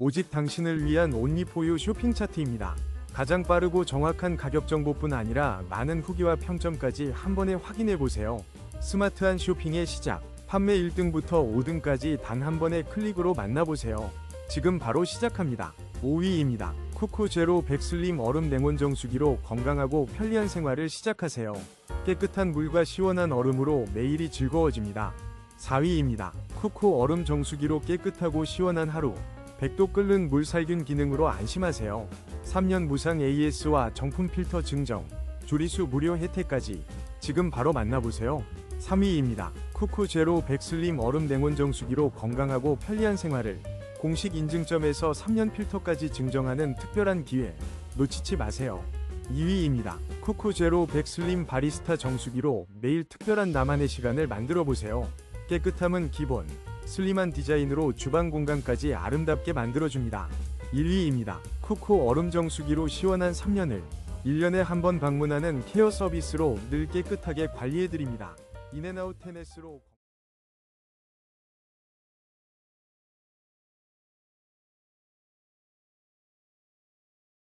오직 당신을 위한 온리포유 쇼핑 차트입니다. 가장 빠르고 정확한 가격 정보뿐 아니라 많은 후기와 평점까지 한 번에 확인해 보세요. 스마트한 쇼핑의 시작. 판매 1등부터 5등까지 단 한 번의 클릭으로 만나보세요. 지금 바로 시작합니다. 5위입니다. 쿠쿠 제로 백슬림 얼음 냉온 정수기로 건강하고 편리한 생활을 시작하세요. 깨끗한 물과 시원한 얼음으로 매일이 즐거워집니다. 4위입니다. 쿠쿠 얼음 정수기로 깨끗하고 시원한 하루. 100도 끓는 물 살균 기능으로 안심하세요. 3년 무상 AS와 정품 필터 증정, 조리수 무료 혜택까지 지금 바로 만나보세요. 3위입니다. 쿠쿠 제로 백슬림 얼음 냉온 정수기로 건강하고 편리한 생활을 공식 인증점에서 3년 필터까지 증정하는 특별한 기회 놓치지 마세요. 2위입니다. 쿠쿠 제로 백슬림 바리스타 정수기로 매일 특별한 나만의 시간을 만들어 보세요. 깨끗함은 기본, 슬림한 디자인으로 주방 공간까지 아름답게 만들어줍니다. 1위입니다. 쿠쿠 얼음 정수기로 시원한 3년을 1년에 한 번 방문하는 케어 서비스로 늘 깨끗하게 관리해드립니다. 인앤아웃 테네스로